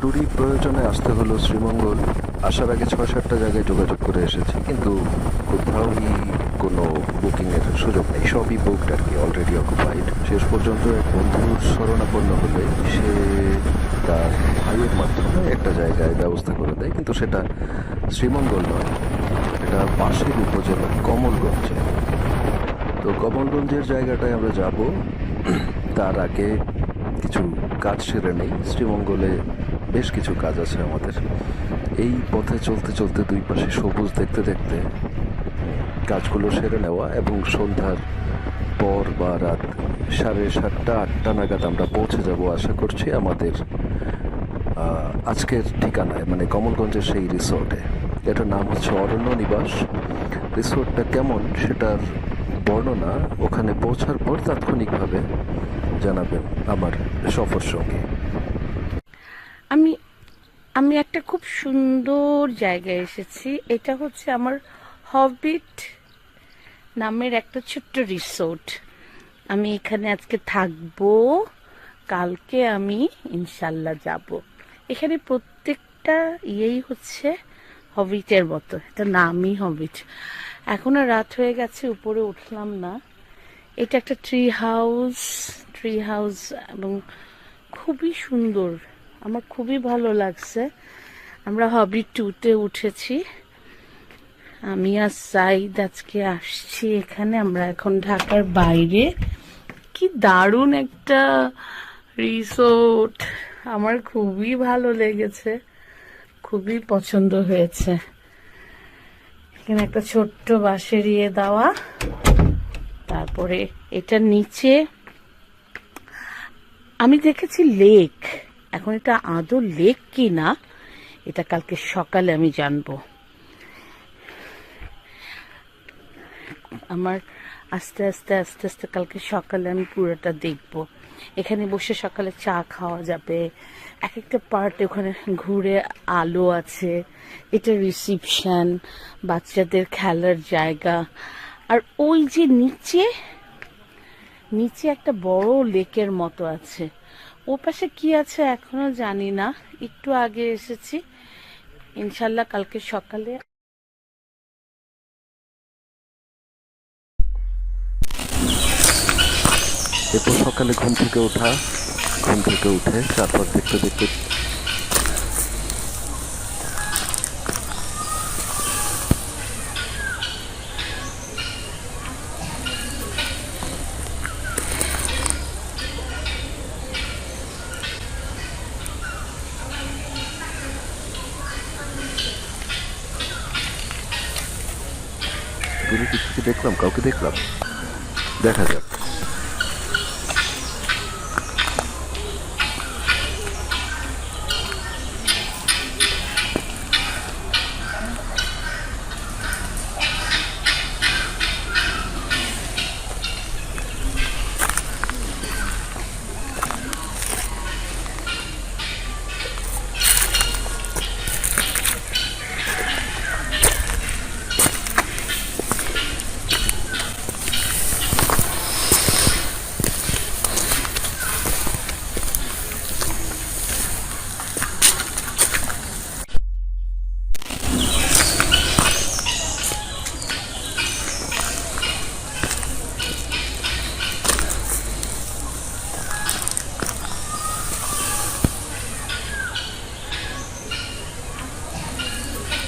জরুরি প্রয়োজনে আসতে হলো শ্রীমঙ্গল। আসার আগে ছয় সাতটা জায়গায় যোগাযোগ করে এসেছি, কিন্তু কোথাওই কোনো বুকিংয়ের সুযোগ নেই। সবই বুকড আর কি অলরেডি অকুপাইড শেষ পর্যন্ত এক বন্ধুর শরণাপন্ন হলে সে তার ভাইয়ের মাধ্যমে একটা জায়গায় ব্যবস্থা করে দেয়, কিন্তু সেটা শ্রীমঙ্গল নয়, এটা পাশের উপজেলা কমলগঞ্জে। তো কমলগঞ্জের জায়গাটায় আমরা যাব। তার আগে কিছু কাজ সেরে নেই। শ্রীমঙ্গলে বেশ কিছু কাজ আছে আমাদের। এই পথে চলতে চলতে দুই পাশে সবুজ দেখতে দেখতে কাজগুলো সেরে নেওয়া এবং সন্ধ্যার পর বা রাত সাড়ে সাতটা, আটটা নাগাদ আমরা পৌঁছে যাব আশা করছি আমাদের আজকের ঠিকানায় মানে কমলগঞ্জের সেই রিসোর্টে। এটার নাম হচ্ছে অরণ্য নিবাস রিসোর্টটা কেমন সেটার বর্ণনা ওখানে পৌঁছার পর তাৎক্ষণিকভাবে জানাবেন আমার সফর সঙ্গী। আমি আমি একটা খুব সুন্দর জায়গায় এসেছি। এটা হচ্ছে আমার হবিট নামের একটা ছোট্ট রিসোর্ট। আমি এখানে আজকে থাকব। কালকে আমি ইনশাল্লাহ যাব। এখানে প্রত্যেকটা ইয়েই হচ্ছে হবিটের মতো। এটা নামই হবিট। এখন আর রাত হয়ে গেছে, উপরে উঠলাম না। এটা একটা ট্রি হাউস ট্রি হাউস এবং খুবই সুন্দর। আমার খুবই ভালো লাগছে। আমরা হবি টুতে উঠেছি। আমি আর সাইদ আজকে আসছি এখানে। আমরা এখন ঢাকার বাইরে। কি দারুণ একটা রিসোর্ট। আমার খুবই ভালো লেগেছে। খুবই পছন্দ হয়েছে। এখানে একটা ছোট্ট বাঁশের ইয়ে দেওয়া। তারপরে এটা নিচে। আমি দেখেছি লেক। এখন এটা আদৌ লেক কি না এটা কালকে সকালে আমি জানব। আমার আস্তে আস্তে আস্তে আস্তে কালকে সকালে আমি পুরোটা দেখব। এখানে বসে সকালে চা খাওয়া যাবে। এক একটা পার্ট ওখানে ঘুরে আলো আছে, এটা রিসিপশন বাচ্চাদের খেলার জায়গা। আর ওই যে নিচে নিচে একটা বড় লেকের মতো আছে। ও পাশে কি আছে এখনও জানি না। একটু আগে এসেছি। ইনশাল্লাহ কালকে সকালে এরপর সকালে ঘুম থেকে ওঠা, ঘুম থেকে উঠে, তারপর দেখতে দেখতে থেকে দেখলাম কাউকে দেখলাম। দেখা যাক।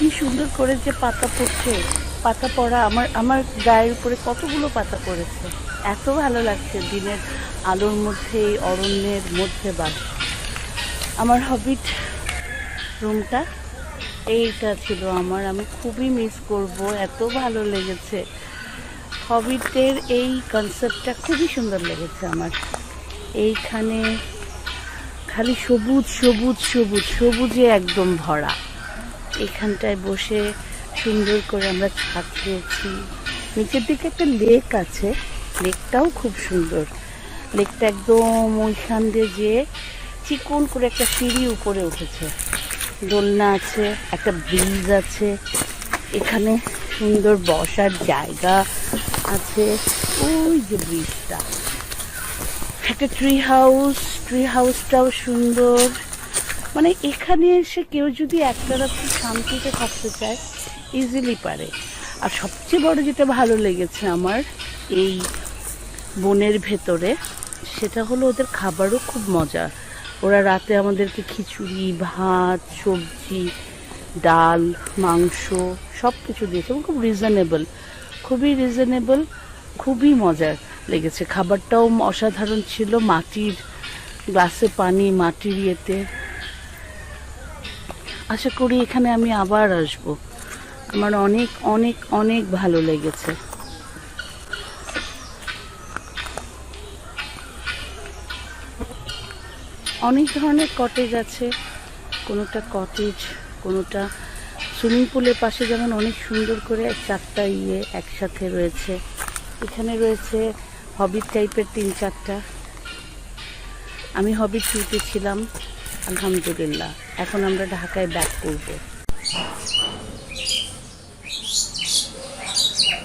কি সুন্দর করে যে পাতা পড়ছে, পাতা পড়া আমার আমার গায়ের উপরে কতগুলো পাতা পড়েছে। এত ভালো লাগছে দিনের আলোর মধ্যে এই অরণ্যের মধ্যে বাস। আমার হবিট রুমটা এইটা ছিল আমার, আমি খুবই মিস করব, এত ভালো লেগেছে। হবিটের এই কনসেপ্টটা খুবই সুন্দর লেগেছে আমার। এইখানে খালি সবুজ সবুজ সবুজ, সবুজে একদম ভরা। এখানটায় বসে সুন্দর করে আমরা চা খেয়েছি। নিচের দিকে একটা লেক আছে। লেকটাও খুব সুন্দর। লেকটা একদম ওইখান দিয়ে যে চিকন করে একটা সিঁড়ি উপরে উঠেছে। দোলনা আছে, একটা ব্রিজ আছে। এখানে সুন্দর বসার জায়গা আছে। ওই যে ব্রিজটা। একটা ট্রি হাউস ট্রি হাউসটাও সুন্দর। মানে এখানে এসে কেউ যদি একটা রাত্রি শান্তিতে থাকতে চায় ইজিলি পারে। আর সবচেয়ে বড় যেটা ভালো লেগেছে আমার এই বনের ভেতরে, সেটা হলো ওদের খাবারও খুব মজা। ওরা রাতে আমাদেরকে খিচুড়ি, ভাত, সবজি, ডাল, মাংস সব কিছু দিয়েছে এবং খুব রিজনেবল খুবই রিজনেবল খুবই মজার লেগেছে। খাবারটাও অসাধারণ ছিল, মাটির গ্লাসে পানি, মাটির ইয়েতে। আশা করি এখানে আমি আবার আসব। আমার অনেক অনেক অনেক ভালো লেগেছে। অনেক ধরনের কটেজ আছে। কোনোটা কটেজ কোনোটা সুইমিং পুলের পাশে যেমন অনেক সুন্দর করে চারটা ইয়ে একসাথে রয়েছে। এখানে রয়েছে হবিট টাইপের তিন চারটা। আমি হবিট টুতে ছিলাম। আলহামদুলিল্লাহ। এখন আমরা ঢাকায় ব্যাক করব।